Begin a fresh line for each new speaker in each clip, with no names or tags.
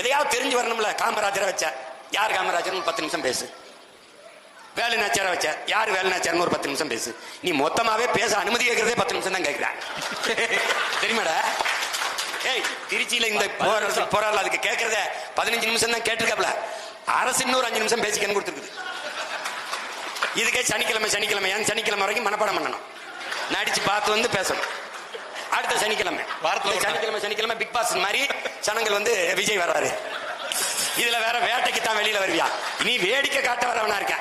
எதையாவது தெரிஞ்சு வரணும்ல காமராஜரை வச்ச. யார் காமராஜர் பத்து நிமிஷம் பேசு. வேலு நாச்சார வச்ச. யார் வேலு நாச்சார்னு ஒரு பத்து நிமிஷம் பேசு. நீ மொத்தமாவே பேச அனுமதி கேட்கறதே பத்து நிமிஷம் தான் கேட்கிற தெரியுமாடா? ஏய் திருச்சியில இந்த போராடல அதுக்கு கேட்கறத பதினஞ்சு நிமிஷம் தான் கேட்டிருக்காப்ல. அரசு இன்னொரு அஞ்சு நிமிஷம் பேசிக்கன்னு கொடுத்துருக்குது. இதுக்கே சனிக்கிழமை சனிக்கிழமை ஏன் சனிக்கிழமை வரைக்கும் மனப்பாடம் பண்ணணும். நடிச்சு பார்த்து வந்து பேசணும். அடுத்த சனிக்கிழமை.
வாரத்துல.
சனிக்கிழமை சனிக்கிழமை பிக் பாஸ் மாதிரி சனங்கள் வந்து விஜய் வர்றாரு. இதுல வேற வேட்டைக்கு தான் வெளியில வருவியா? நீ வேடிக்கை காட்ட வரவனா இருக்க.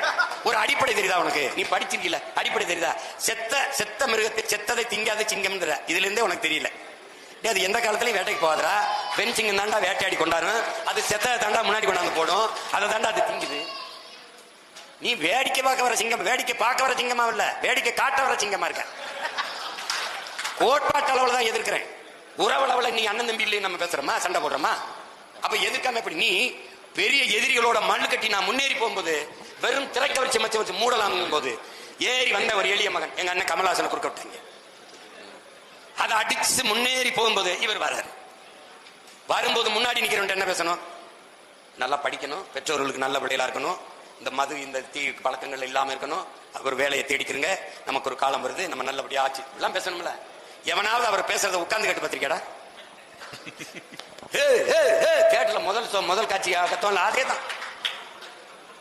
ஒரு அடிப்படை தெரியுதா உனக்கு? நீ படிச்சிருக்கீல அடிப்படை தெரியுதா? செத்த செத்த மிருகத்தை செத்ததை திங்காத சிங்கம்ன்ற. இதுல இருந்தே உனக்கு தெரியல. அது எந்த காலத்துலயும் வேட்டைக்கு போகாதரா பெண் சிங்கம் தாண்டா வேட்டையாடி கொண்டாடும் அது செத்ததை தாண்டா முன்னாடி கொண்டாந்து போடும் அதை தாண்டா அது திங்குது. நீ வேடிக்கை பார்க்க வர சிங்கம் வேடிக்கை பார்க்க வர சிங்கமா இல்ல. வேடிக்கை காட்ட வர சிங்கமா இருக்க. கோட்பாட்டு அளவில் தான் எதிர்க்கிறேன். உறவளவில் நீ அண்ணன் தம்பி இல்லைன்னு நம்ம பேசுறோமா? சண்டை போடுறோமா? அப்ப எதிர்க்காம எப்படி நீ பெரிய எதிரிகளோட மண்ணு கட்டி நான் முன்னேறி போகும்போது வெறும் திரைக்க வச்சு மச்ச வச்சு மூடலாம் போது ஏறி வந்த ஒரு எளிய மகன் எங்க அண்ணன் கமலாசனை குறுக்க விட்டாங்க. அதை அடிச்சு முன்னேறி போகும்போது இவர் வர்றாரு. வரும்போது முன்னாடி நிக்கிறவன் என்ன பேசணும்? நல்லா படிக்கணும் பெற்றோர்களுக்கு நல்ல பிள்ளைகளா இருக்கணும் இந்த மது இந்த தீ பழக்கங்கள் இல்லாம இருக்கணும் ஒரு வேலையை தேடிக்கிறங்க நமக்கு ஒரு காலம் வருது நம்ம நல்லபடியா ஆச்சு. எல்லாம் பேசணும்ல. எவனாவது அவர் பேசுறத உட்கார்ந்து கேட்டு பார்த்திருக்கேடா கேட்டல முதல் முதல் காட்சி கத்தோம்ல அதே தான்.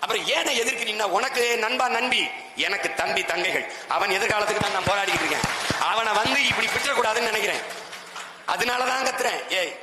அப்புறம் ஏன எதிர்க்கிறீங்கன்னா உனக்கு நண்பா நண்பி. எனக்கு தம்பி தங்கைகள். அவன் எதிர்காலத்துக்கு தான் நான் போராடிக்கிட்டு இருக்கேன். அவனை வந்து இப்படி பிற்றக்கூடாதுன்னு நினைக்கிறேன். அதனாலதான் கத்துறேன். ஏய்